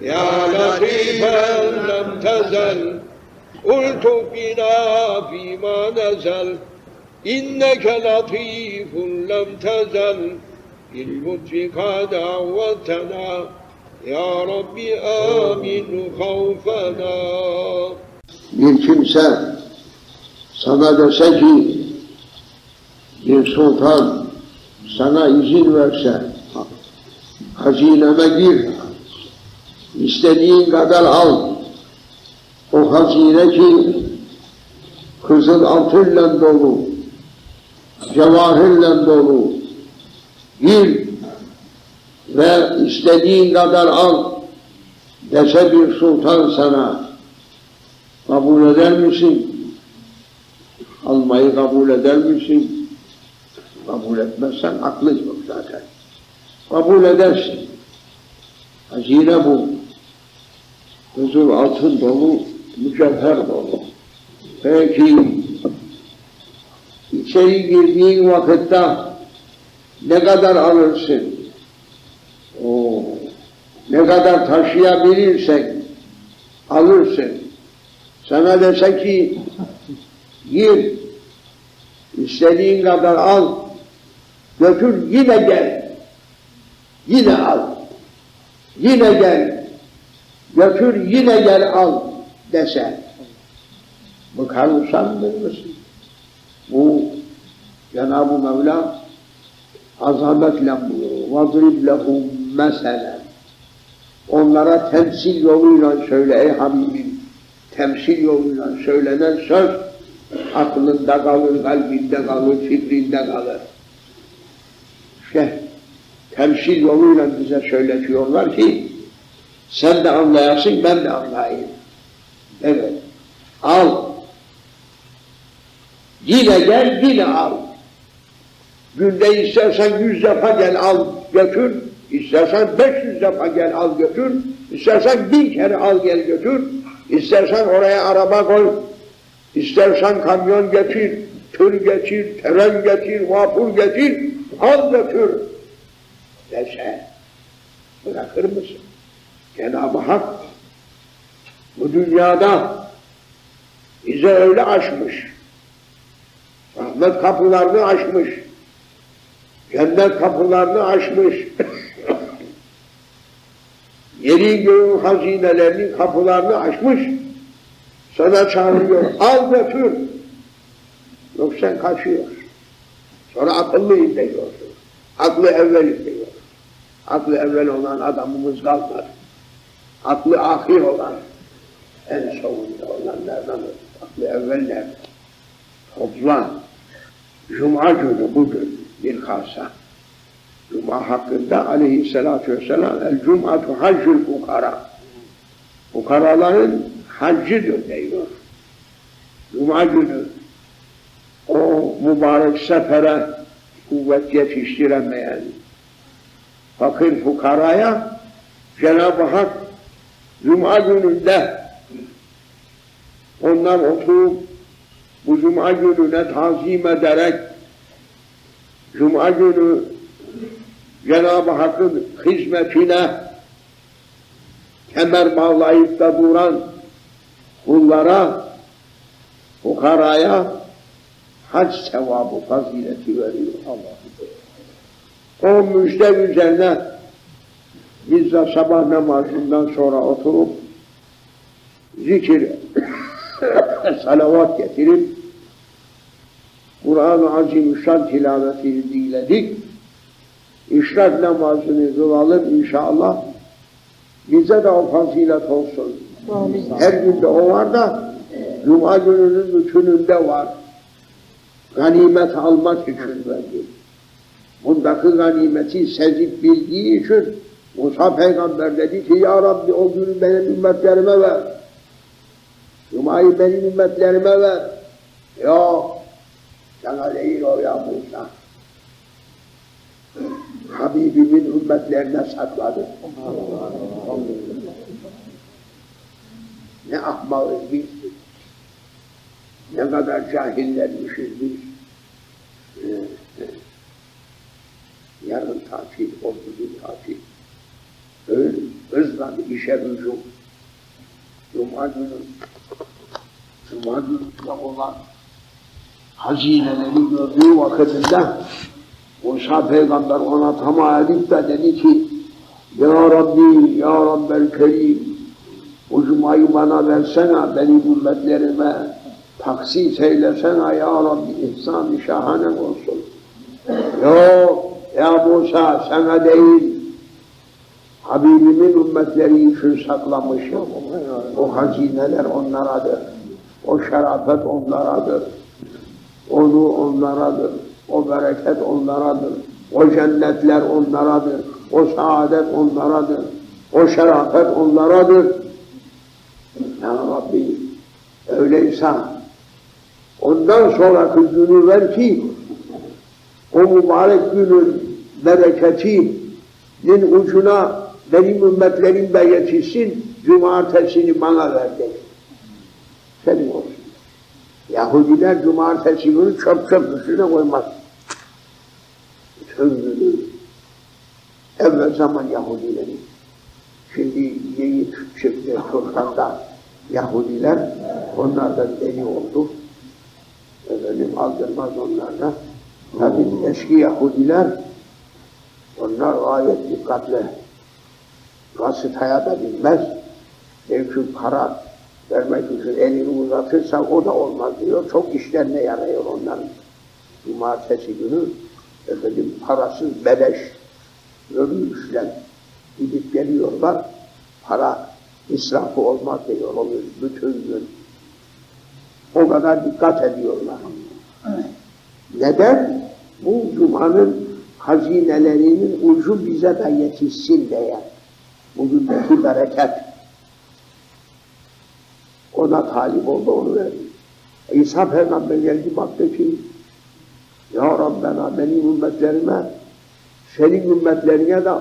يا لطيفا لم تزل قلت بنا فيما نزل إنك لطيف لم تزل باللطف قد عودتنا يا رب آمن خوفنا bir kimse sana dese ki bir sultan sana izin verse hazineme gir istediğin kadar al o hazine ki kızıl altınla dolu cevahirle dolu gir ve istediğin kadar al dese bir sultan sana Kabul eder misin? Almayı kabul eder misin? Kabul etmezsen aklın yok zaten. Kabul edersin. Hazine bu. Huzur altın dolu, mücevher dolu. Peki, içeri girdiğin vakitte ne kadar alırsın? Oo, ne kadar taşıyabilirsen alırsın. Sana dese ki gir, istediğin kadar al, götür yine gel, yine al, yine gel, götür yine gel al dese, bıkar usandır mısın? Bu Cenab-ı Mevla azametle buyuruyor. وَضْرِبْ لَهُمْ مَسَلًا Onlara temsil yoluyla söyle ey Habibim temsil yoluyla söylenen söz aklında kalır, kalbinde kalır, fikrinde kalır. İşte temsil yoluyla bize söyletiyorlar ki sen de anlayasın, ben de anlayayım. Evet. Al. Yine gel, yine al. Günde istersen yüz defa gel al götür, istersen beş yüz defa gel al götür, istersen bin kere al gel götür, İstersen oraya araba koy, istersen kamyon getir, tır getir, tren getir, vapur getir, al götür dese bırakır mısın? Cenab-ı Hak bu dünyada bize öyle açmış. Rahmet kapılarını açmış. Cennet kapılarını açmış. Yeri göğün hazinelerinin kapılarını açmış. Sana çağırıyor. Al götür. Yok sen kaçıyorsun. Sonra akıllıyım diyorsun. Aklı evvelim diyor. Aklı evvel olan adamımız kalmadı. Aklı ahir olan, en sonunda olanlardan aklı evvel nerede? Toplan. Cuma günü bugün bir kalsa. Cuma hakkında aleyhissalatü vesselam el cum'atu haccül fukara. Fukaraların haccıdır diyor. Cuma günü o mübarek sefere kuvvet yetiştiremeyen fakir fukaraya Cenab-ı Hak Cuma gününde onlar oturup bu Cuma gününe tazim ederek Cuma günü Cenab-ı Hakk'ın hizmetine kemer bağlayıp da duran kullara, fukaraya hac sevabı fazileti veriyor Allah. O müjde üzerine biz de sabah namazından sonra oturup zikir, salavat getirip Kur'an-ı Azimüşşan tilavetini dinledik. İşrak namazını kılalım inşallah. Bize de o fazilet olsun. Her günde o var da Cuma gününün bütününde var. Ganimet almak için verdi. Bundaki ganimeti sezip bildiği için Musa peygamber dedi ki Ya Rabbi o günü benim ümmetlerime ver. Cuma'yı benim ümmetlerime ver. Yok. Sana değil o ya Musa. Habibimin ümmetlerine sakladı. Ne ahmakız biz. Ne kadar cahillermişiz biz. Yarın tatil, işe hücum. Cuma günü, Cuma günü olan hazineleri gördüğü vakitinde Musa peygamber ona tamah edip de dedi ki Ya Rabbi, Ya Rabbel Kerim bu cumayı bana versene, benim ümmetlerime taksis eylesene Ya Rabbi, ihsan-ı şahanem olsun. Yok, ya Musa sana değil, Habibimin ümmetleri için saklamışım. O hazineler onlaradır. O şerafet onlaradır. Onu onlaradır. O bereket onlaradır. O cennetler onlaradır. O saadet onlaradır. O şerafet onlaradır. Ya Rabbi öyleyse ondan sonraki günü ver ki o mübarek günün bereketinin ucuna benim ümmetlerim de yetişsin, cumartesini bana ver dedi. Senin olsun. Yahudiler cumartesi günü çöp çöp üstüne koymaz. Günü. Evvel zaman Yahudileri. Şimdi yeni çıktı Turkan'da Yahudiler, onlardan deli oldu. Efendim aldırmaz onlarla. Tabii eski Yahudiler, onlar gayet dikkatli. Vasıtaya da bilmez. Çünkü para vermek için elini uzatırsa o da olmaz diyor. Çok işlerine yarıyor onların. Cumartesi günü efendim parasız beleş yürüyüşler gidip geliyorlar. Para israfı olmaz diyor o gün, bütün gün. O kadar dikkat ediyorlar. Neden? Bu Cuma'nın hazinelerinin ucu bize de yetişsin diye. Bugündeki bereket. Ona talip oldu, onu verdi. İsa peygamber geldi baktı ki Ya Rabbena benim ümmetlerime senin ümmetlerine de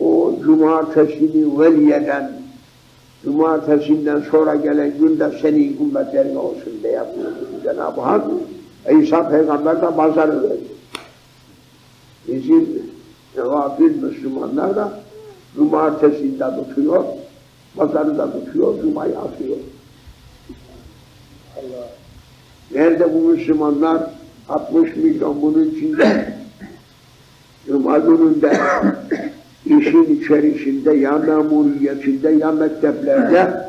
o cumartesini veliyeden cumartesinden sonra gelen günde senin ümmetlerine olsun diye buyurdu Cenab-ı Hak. İsa peygamber de pazarı verdi. Bizim nevafil Müslümanlar da cumartesinde tutuyor, pazarı da tutuyor, cumayı atıyor. Nerede bu Müslümanlar? 60 milyon bunun içinde Cuma gününde işin içerisinde ya memuriyetinde ya mekteplerde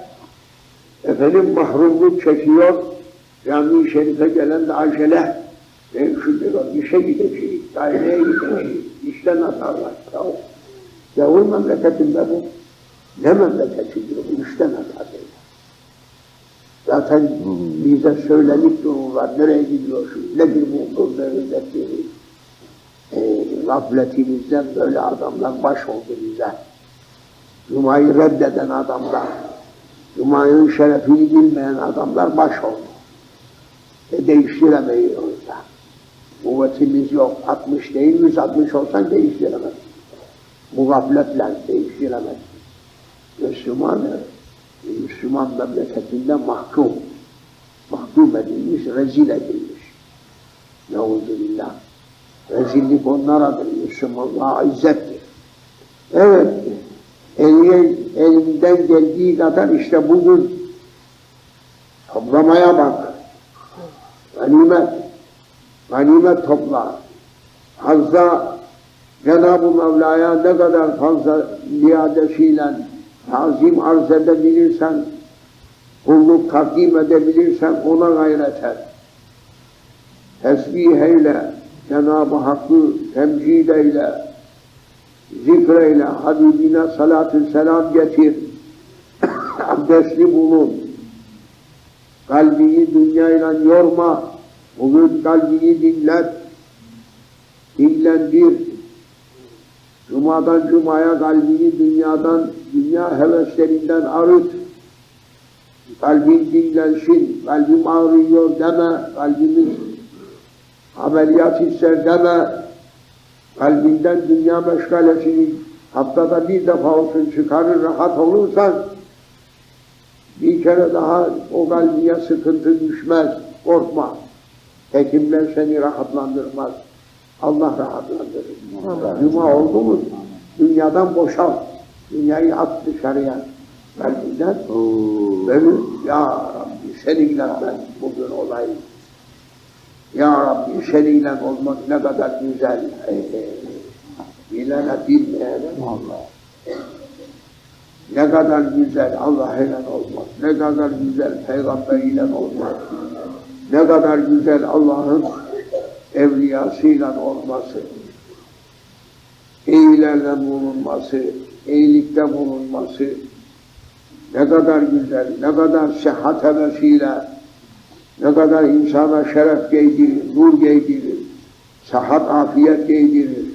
efendim mahrumluk çekiyor cami-i şerife gelen de acele ben şu diyor işe gideceğiz, daireye gideceğiz, işten atarlar. Ya, yavur memleketinde bu. Ne memleketi diyor, bu işten atar diyor. Zaten bize söylenip dururlar, nereye gidiyorsun, nedir bu ettiğiniz. E, gafletimizden böyle adamlar baş oldu bize. Cuma'yı reddeden adamlar, Cuma'nın şerefini bilmeyen adamlar baş oldu. E, değiştiremeyiyoruz da. Kuvvetimiz yok. 60 değil, 160 olsan değiştiremez. Bu gafletle değiştiremez. Müslüman, Müslüman memleketinde mahkum. Mahkum edilmiş, rezil edilmiş. Neuzubillah. Rezillik onlaradır. Müslümanlığa izzettir. Evet, eline, elinden geldiği kadar işte bugün toplamaya bak. Ganimet, ganimet topla. Fazla Cenab-ı Mevla'ya ne kadar fazla liadesiyle tazim arz edebilirsen, kulluk takdim edebilirsen ona gayret et. Tesbih eyle, Cenab-ı Hakk'ı temcid eyle, zikreyle, Habibine salatü selam getir, abdestli bulun, kalbini dünyayla yorma, bugün kalbini dinlet, dinlendir, Cuma'dan Cuma'ya kalbini dünyadan, dünya heveslerinden arıt, kalbin dinlensin, kalbim ağrıyor deme, kalbimiz ameliyat ister deme, kalbinden dünya meşgalesini haftada bir defa olsun çıkarır, rahat olursan, bir kere daha o kalbiye sıkıntı düşmez, korkma. Hekimler seni rahatlandırmaz. Allah rahatlandırır. Cuma oldu mu dünyadan boşal. Dünyayı at dışarıya. Kalbinden bölün. Ya Rabbi seninle ben bugün olayım. Ya Rabbi seninle olmak ne kadar güzel. Bilene bilmeyene Allah. Ne kadar güzel Allah ile olmak. Ne kadar güzel peygamber ile olmak. Ne kadar güzel Allah'ın evliyasıyla olması. İyilerle bulunması, iyilikte bulunması. Ne kadar güzel, ne kadar sıhhat hevesiyle, ne kadar insana şeref giydirir, nur giydirir, sıhhat, afiyet giydirir.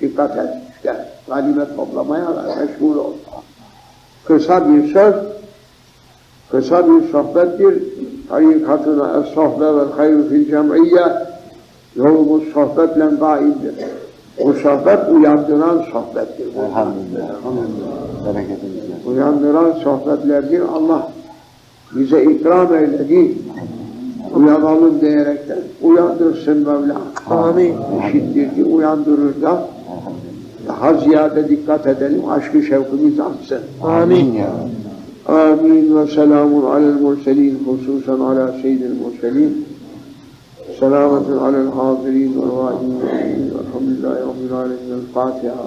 Dikkat et işte, ganimet toplamaya meşgul ol. Kısa bir söz, kısa bir sohbettir. Tarikatına es-sohbe vel hayru fil cem'iyye Yolumuz sohbetle daimdir. Bu sohbet uyandıran sohbettir. Elhamdülillah. Bereketimizle. Uyandıran sohbetlerdir. Allah bize ikram eyledi. Uyanalım diyerekten uyandırsın Mevla. Amin. İşittir uyandırır da daha ziyade dikkat edelim. Aşkı şevkimiz artsın. Amin. Amin ve selamun alel murselin hususen ala seyyidil murselin. سلامة على الحاضرين والغائبين والحمد لله رب العالمين الفاتحة.